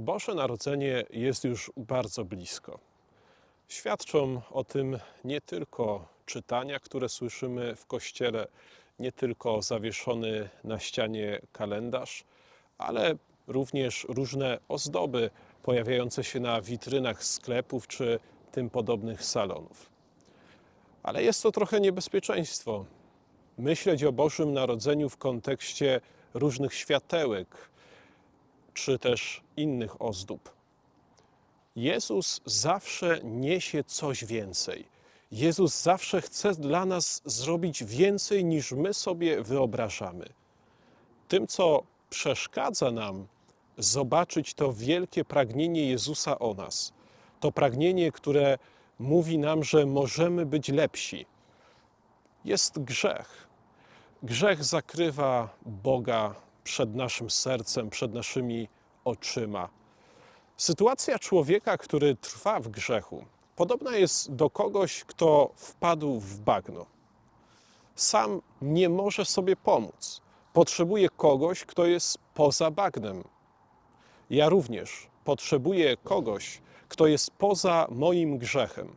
Boże Narodzenie jest już bardzo blisko. Świadczą o tym nie tylko czytania, które słyszymy w kościele, nie tylko zawieszony na ścianie kalendarz, ale również różne ozdoby pojawiające się na witrynach sklepów czy tym podobnych salonów. Ale jest to trochę niebezpieczeństwo. Myśleć o Bożym Narodzeniu w kontekście różnych światełek, czy też innych ozdób. Jezus zawsze niesie coś więcej. Jezus zawsze chce dla nas zrobić więcej niż my sobie wyobrażamy. Tym, co przeszkadza nam zobaczyć to wielkie pragnienie Jezusa o nas, to pragnienie, które mówi nam, że możemy być lepsi, jest grzech. Grzech zakrywa Boga przed naszym sercem, przed naszymi oczyma. Sytuacja człowieka, który trwa w grzechu, podobna jest do kogoś, kto wpadł w bagno. Sam nie może sobie pomóc. Potrzebuje kogoś, kto jest poza bagnem. Ja również potrzebuję kogoś, kto jest poza moim grzechem.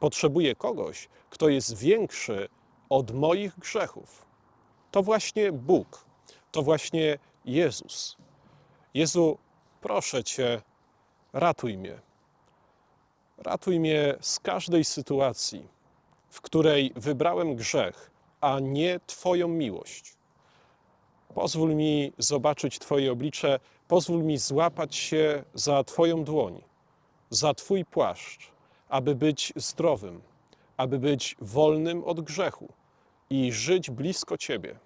Potrzebuję kogoś, kto jest większy od moich grzechów. To właśnie Bóg, to właśnie Jezus. Jezu, proszę Cię, ratuj mnie. Ratuj mnie z każdej sytuacji, w której wybrałem grzech, a nie Twoją miłość. Pozwól mi zobaczyć Twoje oblicze, pozwól mi złapać się za Twoją dłoń, za Twój płaszcz, aby być zdrowym, aby być wolnym od grzechu i żyć blisko Ciebie.